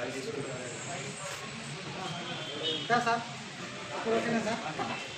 알겠습니다. 자, 사. 앞으로 끝내자.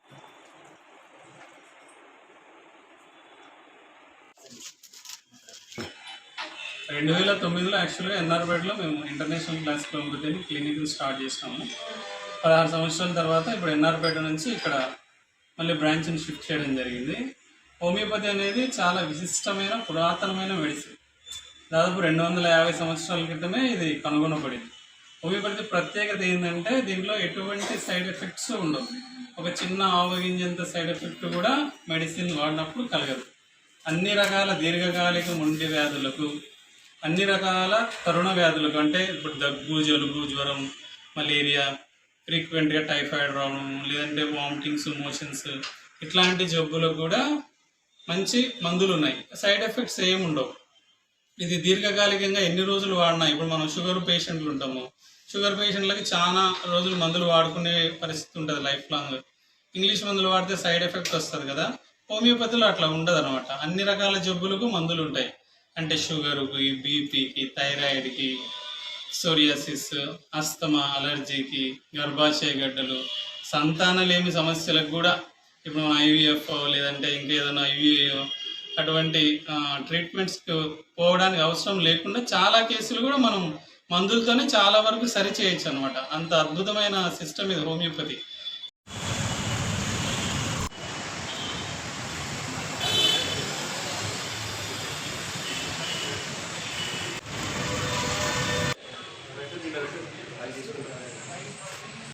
రెండు వేల తొమ్మిదిలో యాక్చువల్గా ఎన్ఆర్పేటలో మేము ఇంటర్నేషనల్ క్లాసికల్ ఒకటి క్లినిక్ స్టార్ట్ చేసినాము. పదహారు సంవత్సరాల తర్వాత ఇప్పుడు ఎన్ఆర్పేట నుంచి ఇక్కడ మళ్ళీ బ్రాంచ్ని షిఫ్ట్ చేయడం జరిగింది. హోమియోపతి అనేది చాలా విశిష్టమైన పురాతనమైన మెడిసిన్ దాదాపు రెండు వందల యాభై సంవత్సరాల క్రితమే ఇది కనుగొనబడింది. హోమియోపతి ప్రత్యేకత ఏంటంటే దీంట్లో ఎటువంటి సైడ్ ఎఫెక్ట్స్ ఉండవు. ఒక చిన్న ఆవగింజంత సైడ్ ఎఫెక్ట్ కూడా మెడిసిన్ వాడినప్పుడు కలగదు. అన్ని రకాల దీర్ఘకాలిక ముంటి వ్యాధులకు అన్ని రకాల తరుణ వ్యాధులకు అంటే ఇప్పుడు దగ్గు జలుబు జ్వరం మలేరియా ఫ్రీక్వెంట్గా టైఫాయిడ్ రావడం లేదంటే వామిటింగ్స్ మోషన్స్ ఇట్లాంటి జబ్బులకు కూడా మంచి మందులు ఉన్నాయి సైడ్ ఎఫెక్ట్స్ ఏమి ఉండవు. ఇది దీర్ఘకాలికంగా ఎన్ని రోజులు వాడినా ఇప్పుడు మనం షుగర్ పేషెంట్లు ఉంటాము. షుగర్ పేషెంట్లకి చాలా రోజులు మందులు వాడుకునే పరిస్థితి ఉంటుంది లైఫ్ లాంగ్ ఇంగ్లీష్ మందులు వాడితే సైడ్ ఎఫెక్ట్ వస్తుంది కదా. హోమియోపతిలో అట్లా ఉండదు అనమాట అన్ని రకాల జబ్బులకు మందులు ఉంటాయి అంటే షుగర్కి బీపీకి థైరాయిడ్కి సోరియాసిస్ అస్తమా అలర్జీకి గర్భాశయ గడ్డలు సంతానలేమి సమస్యలకు కూడా ఇప్పుడు ఐవీఎఫ్ లేదంటే ఇంకేదైనా ఏదైనా ఐవీఏ అటువంటి ట్రీట్మెంట్స్ పోవడానికి అవసరం లేకుండా చాలా కేసులు కూడా మనం మందులతోనే చాలా వరకు సరి చేయొచ్చు అనమాట అంత అద్భుతమైన సిస్టమ్ ఇది హోమియోపతి.